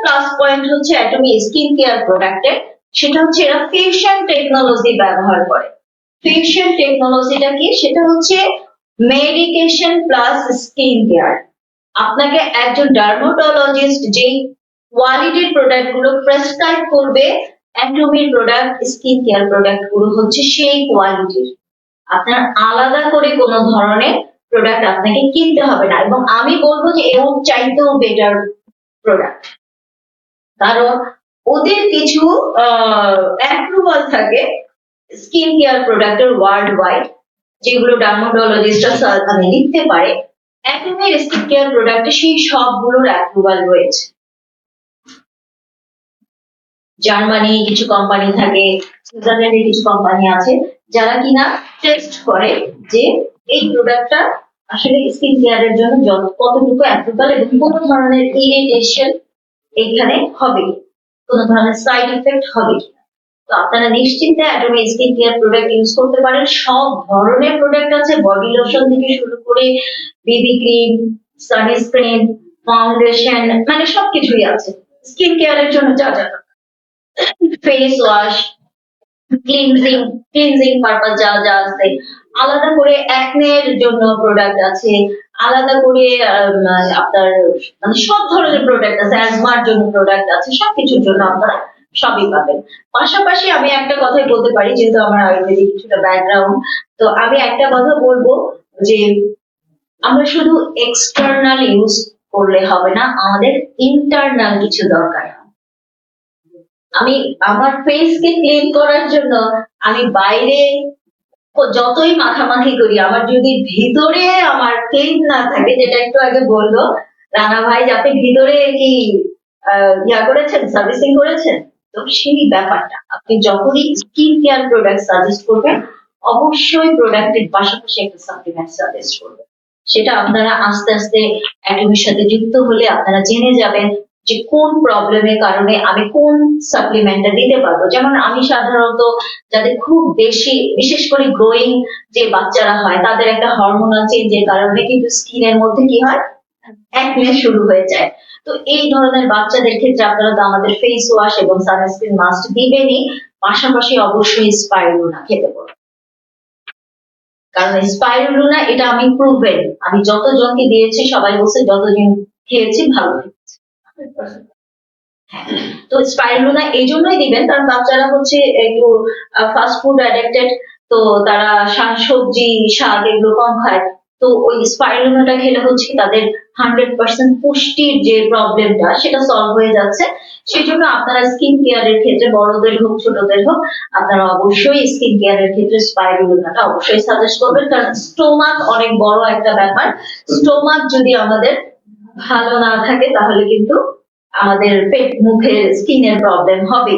Plus point হচ্ছে Atomy skin care প্রোডাক্টের সেটা হচ্ছে এরা ফিউশন টেকনোলজি ব্যবহার করে। ফিউশন টেকনোলজিটা কি? সেটা হচ্ছে মেডিকেশন প্লাস স্কিন কেয়ার আপনাকে একজন ডার্মাটোলজিস্ট যেই কোয়ালিটির প্রোডাক্টগুলো প্রেসক্রাইব করবে অ্যাটমির প্রোডাক্ট স্কিন কেয়ার প্রোডাক্টগুলো হচ্ছে সেই কোয়ালিটির আপনার আলাদা করে কোনো ধরনের প্রোডাক্ট আপনাকে কিনতে হবে না। এবং আমি বলব যে এর চাইতেও বেটার প্রোডাক্ট কারণ ওদের কিছু অ্যাপ্রুভাল থাকে স্কিন কেয়ার প্রোডাক্টের ওয়ার্ল্ড ওয়াইড যেগুলো ডার্মাটোলজিস্টরা মানে লিখতে পারে। অ্যাটমের স্কিন কেয়ার প্রোডাক্টে সেই সবগুলোর অ্যাপ্রুভাল রয়েছে। জার্মানি কিছু কোম্পানি থাকে সুইজারল্যান্ডের কিছু কোম্পানি আছে, যারা কিনা টেস্ট করে যে এই প্রোডাক্টটা আসলে স্কিন কেয়ারের জন্য কতটুকু অ্যাপ্রুভাল এবং কোন ধরনের ইরিটেশন এখানে হবে। কোন ধরনের সাইড এফেক্ট হবে কি তো আপনারা নিশ্চিন্তে Atomy skin care product use করতে পারেন। সব ধরনের প্রোডাক্ট আছে। বডি লোশন থেকে শুরু করে বেবি ক্রিম সানস্ক্রিন ফাউন্ডেশন মানে সবকিছুই আছে। স্কিন কেয়ারের জন্য যা যা face wash cleansing cleansing purpose যা যা আছে। আলাদা করে অ্যাকনের জন্য প্রোডাক্ট আছে। আলাদা করে আপনার মানে সব ধরনের প্রোডাক্ট আছে অ্যাজমার জন্য প্রোডাক্ট আছে, সবকিছুর জন্য আপনারা সবই পাবেন। পাশাপাশি আমি একটা কথাই বলতে পারি, যেহেতু আমার আয়ুর্বেদিক কিছুটা ব্যাকগ্রাউন্ড তো আমি একটা কথা বলব যে আমরা শুধু এক্সটার্নাল ইউজ করলে হবে না, আমাদের ইন্টারনাল কিছু দরকার আমি, আমার ফেসকে ক্লিন করার জন্য আমি বাইরে যতই মাখামাখি করি, আমার যদি ভিতরে আমার ক্লিন না থাকে, যেটা একটু আগে বলল, রানা ভাই আপনি ভিতরে কি ইয়া করেছেন সার্ভিসিং করেছেন? তো সেই ব্যাপারটা, আপনি যখনই স্কিন কেয়ার প্রোডাক্ট সাজেস্ট করবেন, অবশ্যই প্রোডাক্টের পাশাপাশি একটা সাপ্লিমেন্ট সাজেস্ট করবেন। সেটা আপনারা আস্তে আস্তে অ্যাটমির সাথে যুক্ত হলে আপনারা জেনে যাবেন যে কোন প্রবলেমের কারণে আমি কোন সাপ্লিমেন্টটা দিতে পারব? যেমন আমি সাধারণত যাদের খুব বেশি, বিশেষ করে গ্রোয়িং যে বাচ্চারা হয়, তাদের একটা হরমোনাল চেঞ্জের কারণে কিন্তু স্কিনের মধ্যে কি হয়? একনে শুরু হয়ে যায়। তো এই ধরনের বাচ্চাদের ক্ষেত্রে আপনারা তো আমাদের ফেস ওয়াশ এবং সানস্ক্রিন মাস্ট দিবেনই, পাশাপাশি অবশ্যই স্পাইরুনা খেতে পারবেন। কারণ স্পাইরুনা এটা আমি প্রুভেন আমি যতজনকে দিয়েছি সবাই বলছে যতজন খেয়েছি ভালো। তো স্পাইরুনা এই জন্যই দিবেন, কারণ বাচ্চারা হচ্ছে একটু ফাস্ট ফুড অ্যাডিক্টেড তো তারা শাকসবজি, শাক এগুলো কম খায়। তো ওই স্পাইরুনাটা খেলে হচ্ছে তাদের হান্ড্রেড পার্সেন্ট পুষ্টির যে প্রবলেমটা সেটা সলভ হয়ে যাচ্ছে। সেই জন্য আপনারা স্কিন কেয়ারের ক্ষেত্রে, বড়দের হোক, ছোটদের হোক, আপনারা অবশ্যই স্কিন কেয়ারের ক্ষেত্রে স্পাইরুনাটা অবশ্যই সাজেস্ট করবেন, কারণ স্টোমাক অনেক বড় একটা ব্যাপার। স্টোমাক যদি আমাদের ভালো না থাকে তাহলে কিন্তু আমাদের পেট মুখের স্কিনের প্রবলেম হবে।